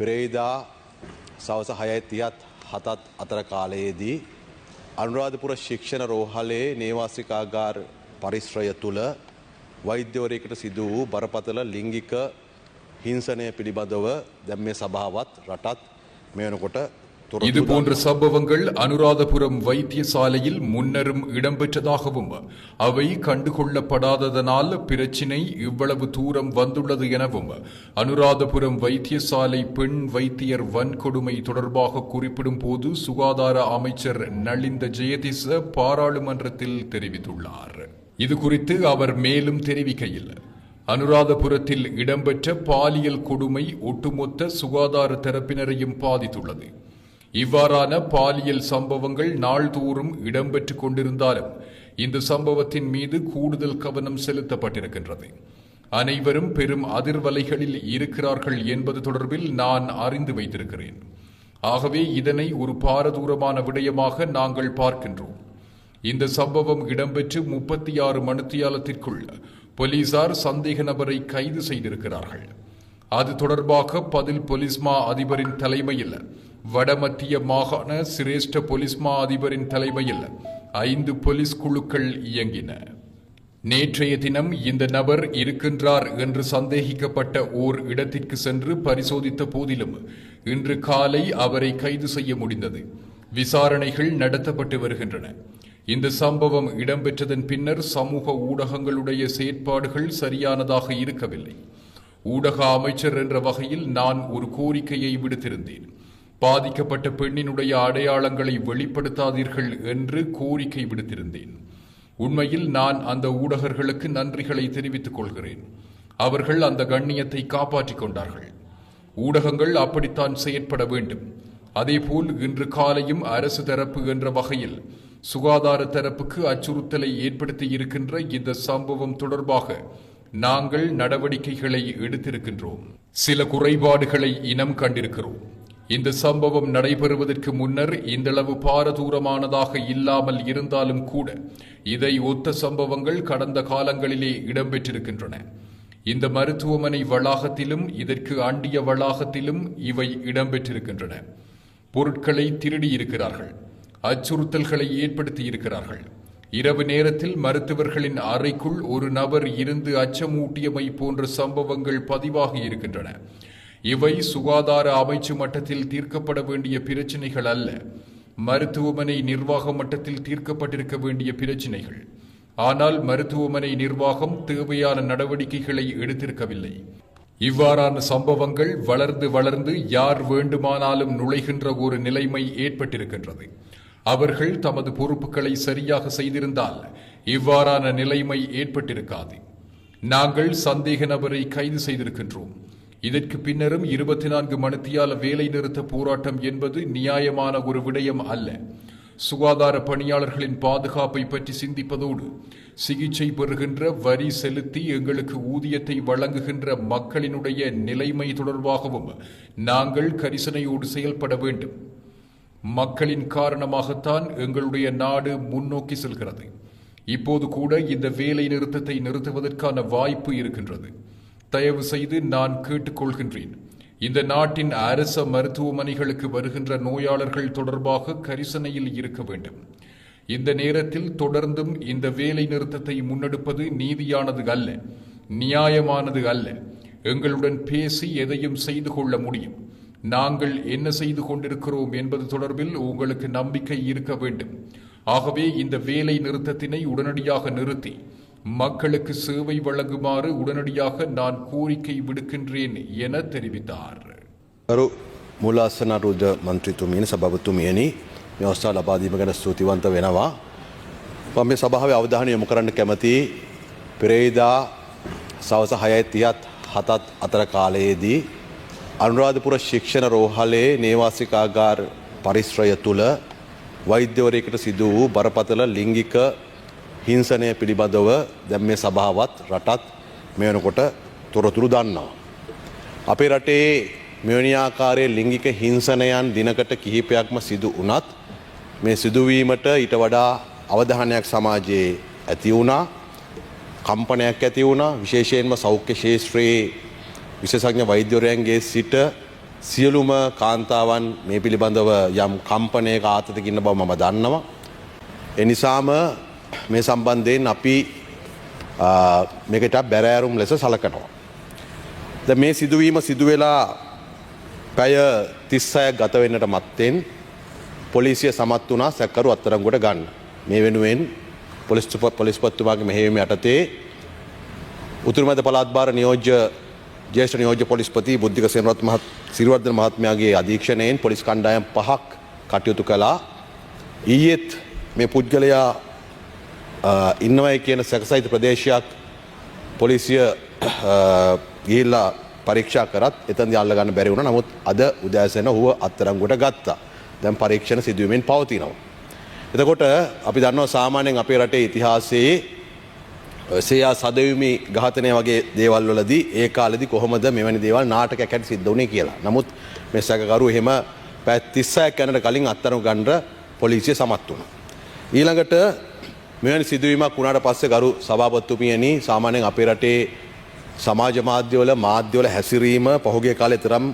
පෙරේදා සවස හයයි තියත් හතත් අතර කාලයේදී අනුරාධපුර ශික්ෂණ රෝහලේ නේවාසිකාගාර පරිශ්‍රය තුළ වෛද්‍යවරයකට සිදු වූ බරපතල ලිංගික හිංසනය පිළිබඳව දැම් මේ සභාවත් රටත් මෙයනකොට இது போன்ற சம்பவங்கள் அனுராதபுரம் வைத்தியசாலையில் முன்னரும் இடம்பெற்றதாகவும் அவை கண்டுகொள்ளப்படாததனால் பிரச்சினை இவ்வளவு தூரம் வந்துள்ளது எனவும் அனுராதபுரம் வைத்தியசாலை பெண் வைத்தியர் வன்கொடுமை தொடர்பாக குறிப்பிடும் போது சுகாதார அமைச்சர் நளிந்த ஜெயதிச பாராளுமன்றத்தில் தெரிவித்துள்ளார். இது குறித்து அவர் மேலும் தெரிவிக்கையில் அனுராதபுரத்தில் இடம்பெற்ற பாலியல் கொடுமை ஒட்டுமொத்த சுகாதார தரப்பினரையும் பாதித்துள்ளது. இவ்வாறான பாலியல் சம்பவங்கள் நாள்தோறும் இடம்பெற்றுக் கொண்டிருந்தாலும் இந்த சம்பவத்தின் மீது கூடுதல் கவனம் செலுத்தப்பட்டிருக்கின்றது. அனைவரும் பெரும் அதிர்வலைகளில் இருக்கிறார்கள் என்பது தொடர்பில் நான் அறிந்து வைத்திருக்கிறேன். ஆகவே இதனை ஒரு பாரதூரமான விடயமாக நாங்கள் பார்க்கின்றோம். இந்த சம்பவம் இடம்பெற்று முப்பத்தி ஆறு மணித்தியாலத்திற்குள் போலீசார் சந்தேக நபரை கைது செய்திருக்கிறார்கள். அது தொடர்பாக பதில் பொலிஸ்மா அதிபரின் தலைமையில் வடமத்திய மாகாண சிரேஷ்ட பொலிஸ்மா அதிபரின் தலைமையில் ஐந்து போலீஸ் குழுக்கள் இயங்கின. நேற்றைய தினம் இந்த நபர் இருக்கின்றார் என்று சந்தேகிக்கப்பட்ட ஓர் இடத்திற்கு சென்று பரிசோதித்த போதிலும் இன்று காலை அவரை கைது செய்ய முடிந்தது. விசாரணைகள் நடத்தப்பட்டு வருகின்றன. இந்த சம்பவம் இடம்பெற்றதன் பின்னர் சமூக ஊடகங்களுடைய செயற்பாடுகள் சரியானதாக இருக்கவில்லை. ஊடக அமைச்சர் என்ற வகையில் நான் ஒரு கோரிக்கையை விடுத்திருந்தேன். பாதிக்கப்பட்ட பெண்ணினுடைய அடையாளங்களை வெளிப்படுத்தாதீர்கள் என்று கோரிக்கை விடுத்திருந்தேன். உண்மையில் நான் அந்த ஊடகர்களுக்கு நன்றிகளை தெரிவித்துக் கொள்கிறேன். அவர்கள் அந்த கண்ணியத்தை காப்பாற்றிக் கொண்டார்கள். ஊடகங்கள் அப்படித்தான் செயற்பட வேண்டும். அதேபோல் இன்று காலையும் அரசு தரப்பு என்ற வகையில் சுகாதார தரப்புக்கு அச்சுறுத்தலை ஏற்படுத்தி இருக்கின்ற இந்த சம்பவம் தொடர்பாக நாங்கள் நடவடிக்கைகளை எடுத்திருக்கின்றோம். சில குறைபாடுகளை இனம் கண்டிருக்கிறோம். இந்த சம்பவம் நடைபெறுவதற்கு முன்னர் இந்தளவு பாரதூரமானதாக இல்லாமல் இருந்தாலும் கூட இதை ஒத்த சம்பவங்கள் கடந்த காலங்களிலே இடம்பெற்றிருக்கின்றன. இந்த மருத்துவமனை வளாகத்திலும் இதற்கு அண்டிய வளாகத்திலும் இவை இடம்பெற்றிருக்கின்றன. பொருட்களை திருடியிருக்கிறார்கள் அச்சுறுத்தல்களை ஏற்படுத்தி இருக்கிறார்கள். இரவு நேரத்தில் மருத்துவர்களின் அறைக்குள் ஒரு நபர் இருந்து அச்சமூட்டியமை போன்ற சம்பவங்கள் பதிவாகி இருக்கின்றன. இவை சுகாதார அமைச்சு மட்டத்தில் தீர்க்கப்பட வேண்டிய பிரச்சினைகள் அல்ல. மருத்துவமனை நிர்வாக மட்டத்தில் தீர்க்கப்பட்டிருக்க வேண்டிய பிரச்சினைகள். ஆனால் மருத்துவமனை நிர்வாகம் தேவையான நடவடிக்கைகளை எடுத்திருக்கவில்லை. இவ்வாறான சம்பவங்கள் வளர்ந்து வளர்ந்து யார் வேண்டுமானாலும் நுழைகின்ற ஒரு நிலைமை ஏற்பட்டிருக்கின்றது. அவர்கள் தமது பொறுப்புகளை சரியாக செய்திருந்தால் இவ்வாறான நிலைமை ஏற்பட்டிருக்காது. நாங்கள் சந்தேக நபரை கைது செய்திருக்கின்றோம். இதற்கு பின்னரும் இருபத்தி நான்கு மணித்தியால வேலை நிறுத்த போராட்டம் என்பது நியாயமான ஒரு விடயம் அல்ல. சுகாதார பணியாளர்களின் பாதுகாப்பை பற்றி சிந்திப்பதோடு சிகிச்சை பெறுகின்ற வரி செலுத்தி எங்களுக்கு ஊதியத்தை வழங்குகின்ற மக்களினுடைய நிலைமை தொடர்பாகவும் நாங்கள் கரிசனையோடு செயல்பட வேண்டும். மக்களின் காரணமாகத்தான் எங்களுடைய நாடு முன்னோக்கி செல்கிறது. இப்போது கூட இந்த வேலை நிறுத்தத்தை நிறுத்துவதற்கான வாய்ப்பு இருக்கின்றது. தயவு செய்து நான் கேட்டுக்கொள்கின்றேன். இந்த நாட்டின் அரச மருத்துவமனைகளுக்கு வருகின்ற நோயாளர்கள் தொடர்பாக கரிசனையில் இருக்க வேண்டும். இந்த நேரத்தில் தொடர்ந்தும் இந்த வேலை நிறுத்தத்தை முன்னெடுப்பது நீதியானது அல்ல நியாயமானது அல்ல. எங்களுடன் பேசி எதையும் செய்து கொள்ள முடியும். நாங்கள் என்ன செய்து கொண்டிருக்கிறோம் என்பது தொடர்பில் உங்களுக்கு நம்பிக்கை இருக்க வேண்டும். ஆகவே இந்த வேலை நிறுத்தத்தினை உடனடியாக நிறுத்தி மக்களுக்கு சேவை வழங்குமாறு உடனடியாக நான் கோரிக்கை விடுக்கின்றேன் என தெரிவித்தார் ගරු මුලාස්සන රුජ මන්ත්‍රීතුමියනි සභපතුමියනි මේ අවස්ථාව ලබා දීම ගැන ස්තුතිවන්ත වෙනවා. මම මේ සභාවේ අවධානය යොමු කරන්න කැමති පෙරේදා සවස 6:30ත් 7ත් අතර කාලයේදී අනුරාධපුර ශික්ෂණ රෝහලේ නේවාසිකාගාර පරිශ්‍රය තුළ වෛද්‍යවරයකට සිදු වූ බරපතල ලිංගික හිංසනය පිළිබඳව දැම් මේ සභාවත් රටත් මෙවනකොට තොරතුරු දන්නවා. අපේ රටේ මෙවනිආකාරය ලිංගික හිංසනයන් දිනකට කිහිපයක්ම සිදු වනත් මේ සිදුවීමට ඊට වඩා අවධානයක් සමාජයේ ඇති වුණා කම්පනයක් ඇති වුණා විශේෂයෙන්ම සෞඛ්‍ය ශේෂත්‍රයේ විශේෂඥ වෛද්‍යවරයන්ගේ සිට සියලුම කාන්තාවන් මේ පිළිබඳව යම් කම්පනයක ආතතිකින්න බව මම දන්නවා. එනිසාම මේ සම්බන්ධයෙන් අපි ආ, මේකට බැරෑරුම් ලෙස සලකනවා. ද මේ සිදුවීම සිදුවෙලා පැය තිස්සය ගතවෙන්නට මත්තෙන් පොලිසිය සමත් වනා සැකරු අත්තරංගොට ගන්න. මේ වෙනුවෙන් පොලිස්තුප පොලිස්පත්තුමාගේ මෙහෙවීම යටතේ උතුරමැද පළාත්භාර නියෝජ්‍ය ජේෂ්ඨ නියෝජ්‍ය පොලිස්පති බුද්ධික සේනරත් මහත් සිරිවර්ධන මහත්මයාගේ අධීක්ෂණයෙන් පොලිස් කණ්ඩායම් පහක් කටයුතු කළා. ඊයේත් මේ පුද්ගලයා අ, ඉන්නවයි කියන සැකසහිත ප්‍රදේශයක් පොලිසිය ගිහිල්ලා පරීක්ෂා කරත් එතන්දි අල්ලගන්න බැරි වුණ නමුත් අද උදෑසන හුව අත්තරංගොට ගත්තා. දැන් පරීක්ෂණ සිදුවීමෙන් පවතිනවා. එතකොට අපි දන්නවා සාමාන්‍යයෙන් අපේ රටේ ඉතිහාසයේ සයා සදවිමි ගහතනය වගේ දේවල් වලදී ඒ කාලෙදි කොහොමද මෙවැනි දේවල් නාටකයක් හැට සිද්ධ වුණේ කියලා. නමුත් මේ සැකකරු එහෙම පැත් 36ක් යනට කලින් අත්තරු ගන්න පොලිසිය සමත් වුණා. ඊළඟට මෙවැනි සිදුවීමක් වුණාට පස්සේ ගරු සභාපතිතුමියනි සාමාන්‍යයෙන් අපේ රටේ සමාජ මාධ්‍යවල මාධ්‍යවල හැසිරීම පහුගිය කාලේ තරම්